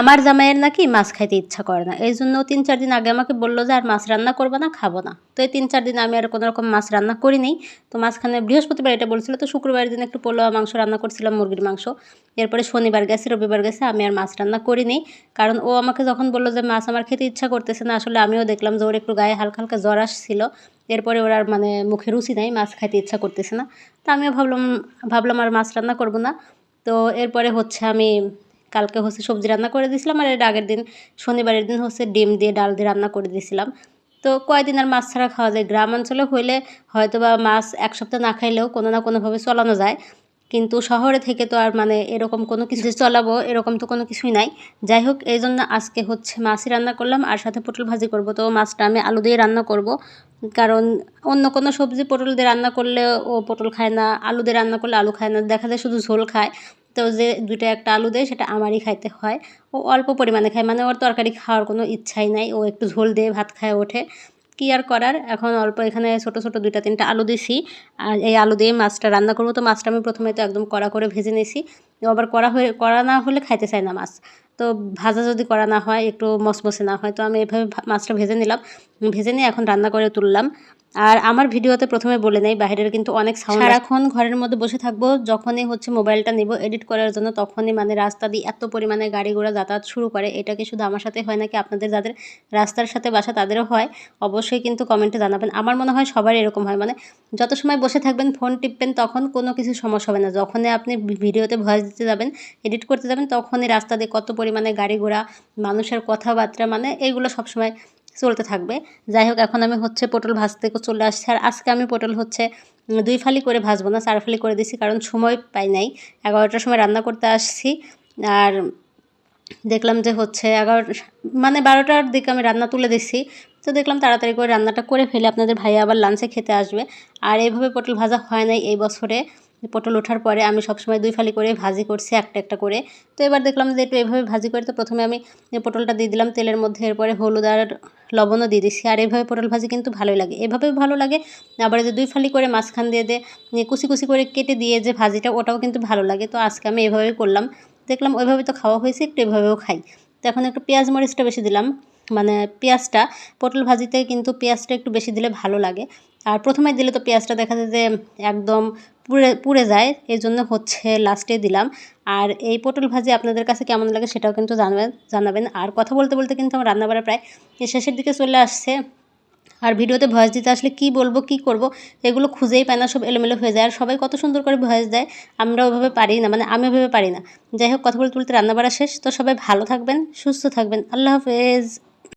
আমার জামাইয়ের নাকি মাছ খাইতে ইচ্ছা করে না। এই জন্য তিন চার দিন আগে আমাকে বলল যে, আর মাছ রান্না করব না, খাব না। তো এই তিন চার দিন আমি আর কোনো রকম মাছ রান্না করি করিনি তো মাঝখানে বৃহস্পতিবার এটা বলছিল, তো শুক্রবার দিন একটু পোলোয়া মাংস রান্না করছিলাম, মুরগির মাংস। এরপরে শনিবার গেছে, রবিবার গেছে, আমি আর মাছ রান্না করিনি কারণ ও আমাকে যখন বলল যে, মাছ আমার খেতে ইচ্ছা করতেছে না, আসলে আমিও দেখলাম যে, ওর একটু গায়ে হালকা হালকা জ্বর আসছিল। এরপরে ওর আর মানে মুখে রুচি নাই, মাছ খাইতে ইচ্ছা করতেছে না। তো আমিও ভাবলাম ভাবলাম আর মাছ রান্না করব না। তো এরপরে হচ্ছে আমি কালকে হচ্ছে সবজি রান্না করে দিয়েছিলাম আর এর আগের দিন, শনিবারের দিন হচ্ছে ডিম দিয়ে ডাল দিয়ে রান্না করে দিয়েছিলাম। তো কয়দিন আর মাছ ছাড়া খাওয়া যায়? গ্রাম অঞ্চলে হইলে হয়তো বা মাছ এক সপ্তাহ না খাইলেও কোনো না কোনোভাবে চলানো যায়। কিন্তু শহরে থেকে তো আর মানে এরকম কোনো কিছু চলাবো, এরকম তো কোনো কিছুই নাই। যাই হোক, এই জন্য আজকে হচ্ছে মাছই রান্না করলাম আর সাথে পটল ভাজি করব। তো মাছটা আমি আলু দিয়ে রান্না করব। কারণ অন্য কোনো সবজি পটল দিয়ে রান্না করলে ও পটল খায় না, আলু দিয়ে রান্না করলে আলু খায় না। দেখা যায় শুধু ঝোল খায়। তো যে দুইটা একটা আলু দেয়, সেটা আমারই খাইতে হয়। ও অল্প পরিমাণে খায় মানে ওর তরকারি খাওয়ার কোনো ইচ্ছাই নাই। ও একটু ঝোল দিয়ে ভাত খায়, ওঠে। কী আর করার? এখন অল্প এখানে ছোটো ছোটো দুইটা, তিনটা আলু দিছি। আর এই আলু দিয়ে মাছটা রান্না করব। তো মাছটা আমি প্রথমে তো একদম কড়া করে ভেজে নিয়েছি আবার কড়া হয়ে, কড়া না হলে খাইতে চায় না মাছ। তো ভাজা যদি করা না হয়, একটু মসমসে না হয়, তো আমি এভাবে মাছটা ভেজে নিলাম। ভেজে নিয়ে এখন রান্না করে তুললাম। আর আমার ভিডিওতে প্রথমে বলে নেই বাইরের কিন্তু অনেক সাউন্ড সারাক্ষণ ঘরের মধ্যে বসে থাকব, যখনই হচ্ছে মোবাইলটা নিব এডিট করার জন্য তখনই মানে রাস্তা দিয়ে এত পরিমাণে গাড়ি ঘোড়া যাতায়াত শুরু করে। এটা কি শুধু আমার সাথে হয় নাকি আপনাদের যাদের রাস্তার সাথে বাসা তাদেরও হয়? অবশ্যই কিন্তু কমেন্টে জানাবেন। আমার মনে হয় সবার এরকম হয়। মানে যত সময় বসে থাকবেন, ফোন টিপবেন, তখন কোনো কিছু সমস্যা হবে না। যখনই আপনি ভিডিওতে ভয়েস দিতে যাবেন এডিট করতে যাবেন, তখনই রাস্তা দিয়ে কত পরিমাণে গাড়ি ঘোড়া, মানুষের কথাবার্তা মানে এইগুলো সবসময় চলতে থাকবে। যাই হোক এখন আমি হচ্ছে পটল ভাজতে চলে আসছি। আর আজকে আমি পটল হচ্ছে দুই ফালি করে ভাজবো না, চার ফালি করে দিছি, কারণ সময় পাই নাই। এগারোটার সময় রান্না করতে আসছি। আর দেখলাম যে হচ্ছে এগারো মানে বারোটার দিকে আমি রান্না তুলে দিচ্ছি তো দেখলাম তাড়াতাড়ি করে রান্নাটা করে ফেলে। আপনাদের ভাইয়া আবার লাঞ্চে খেতে আসবে। আর এইভাবে পটল ভাজা হয় নাই এই বছরে। পটল ওঠার পরে আমি সবসময় দুই ফালি করে ভাজি করছি, একটা একটা করে। তো এবার দেখলাম যে একটু এভাবে ভাজি করে তো প্রথমে আমি পটলটা দিয়ে দিলাম, তেলের মধ্যে এরপরে হলুদ আর লবণও দিয়ে দিচ্ছি। আর এভাবে পটল ভাজি কিন্তু ভালোই লাগে। এভাবেও ভালো লাগে, আবার যে দুই ফালি করে মাঝখান দিয়ে দিয়ে কুচি কুচি করে কেটে দিয়ে যে ভাজিটা, ওটাও কিন্তু ভালো লাগে। তো আজকে আমি এভাবেই করলাম। দেখলাম ওইভাবে তো খাওয়া হয়েছে, একটু এভাবেও খাই। তো এখন একটু পেঁয়াজ মরিচটা বেশি দিলাম। মানে পেঁয়াজটা, পটল ভাজিতে কিন্তু পেঁয়াজটা একটু বেশি দিলে ভালো লাগে। আর প্রথমে দিলে তো পেঁয়াজটা দেখা যায় যে একদম পুড়ে পুড়ে যায় এই জন্য হচ্ছে লাস্টে দিলাম। আর এই পটল ভাজি আপনাদের কাছে কেমন লাগে সেটাও কিন্তু জানাবেন জানাবেন। আর কথা বলতে বলতে কিন্তু আমার রান্নাবাড়া প্রায় শেষের দিকে চলে আসছে। আর ভিডিওতে ভয়েস দিতে আসলে কি বলব, কি করব, এগুলো খুঁজেই পায় না, সব এলোমেলো হয়ে যায়। আর সবাই কত সুন্দর করে ভয়েস দেয়, আমরা ওভাবে পারি না মানে আমি ওভাবে পারি না। যাই হোক, কথা বলতে বলতে রান্না বাড়া শেষ। তো সবাই ভালো থাকবেন, সুস্থ থাকবেন। আল্লাহ হাফেজ।